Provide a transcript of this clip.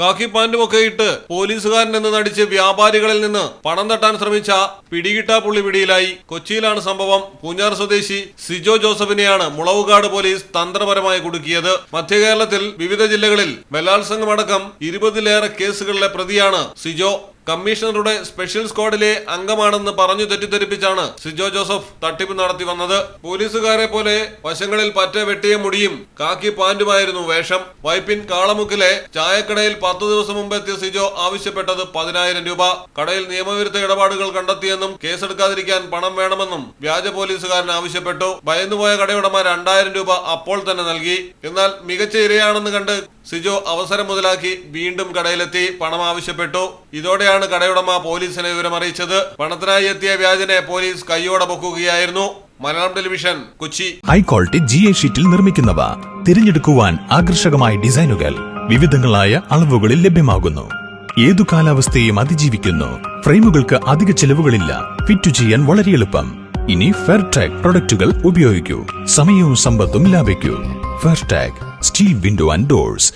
കാക്കി പാന്റുമൊക്കെ ഇട്ട് പോലീസുകാരൻ എന്ന് നടിച്ച് വ്യാപാരികളിൽ നിന്ന് പണം തട്ടാൻ ശ്രമിച്ച പിടികിട്ടാ പുള്ളി പിടിയിലായി. കൊച്ചിയിലാണ് സംഭവം. പൂഞ്ഞാർ സ്വദേശി സിജോ ജോസഫിനെയാണ് മുളവുകാട് പോലീസ് തന്ത്രപരമായി കുടുക്കിയത്. മധ്യകേരളത്തിൽ വിവിധ ജില്ലകളിൽ ബലാത്സംഗമടക്കം ഇരുപതിലേറെ കേസുകളിലെ പ്രതിയാണ് സിജോ. കമ്മീഷണറുടെ സ്പെഷ്യൽ സ്ക്വാഡിലെ അംഗമാണെന്ന് പറഞ്ഞു തെറ്റിദ്ധരിപ്പിച്ചാണ് സിജോ ജോസഫ് തട്ടിപ്പ് നടത്തി വന്നത്. പോലീസുകാരെ പോലെ വശങ്ങളിൽ പറ്റ വെട്ടിയ മുടിയും കാക്കി പാന്റുമായിരുന്നു വേഷം. വൈപ്പിൻ കാളമുക്കിലെ ചായക്കടയിൽ പത്തു ദിവസം മുമ്പ് എത്തിയ സിജോ ആവശ്യപ്പെട്ടത് പതിനായിരം രൂപ. കടയിൽ നിയമവിരുദ്ധ ഇടപാടുകൾ കണ്ടെത്തിയെന്നും കേസെടുക്കാതിരിക്കാൻ പണം വേണമെന്നും വ്യാജ പോലീസുകാരൻ ആവശ്യപ്പെട്ടു. ഭയന്നുപോയ കടയുടമ രണ്ടായിരം രൂപ അപ്പോൾ തന്നെ നൽകി. എന്നാൽ മികച്ച ഇരയാണെന്ന് കണ്ട് സിജോ അവസരം മുതലാക്കി വീണ്ടും കടയിലെത്തി പണം ആവശ്യപ്പെട്ടു. ഇതോടെയാണ് കടയുടമ പോലീസിനെ വിവരം അറിയിച്ചത്. പണത്തിനായി എത്തിയ വ്യാജനെ പോലീസ് കൈയോടെ പൊക്കുകയായിരുന്നു. Malayalam television Kochi. High quality G A ഷീറ്റിൽ നിർമ്മിക്കുന്നവ. തിരഞ്ഞെടുക്കുവാൻ ആകർഷകമായ ഡിസൈനുകൾ വിവിധങ്ങളായ അളവുകളിൽ ലഭ്യമാകുന്നു. ഏതു കാലാവസ്ഥയും അതിജീവിക്കുന്നു. ഫ്രെയിമുകൾക്ക് അധിക ചെലവുകളില്ല. ഫിറ്റ് ചെയ്യാൻ വളരെ എളുപ്പം. ഇനി ഫെയർടാഗ് പ്രൊഡക്റ്റുകൾ ഉപയോഗിക്കൂ. സമയവും സമ്പത്തും ലാഭിക്കൂ. Fairtag steel window and doors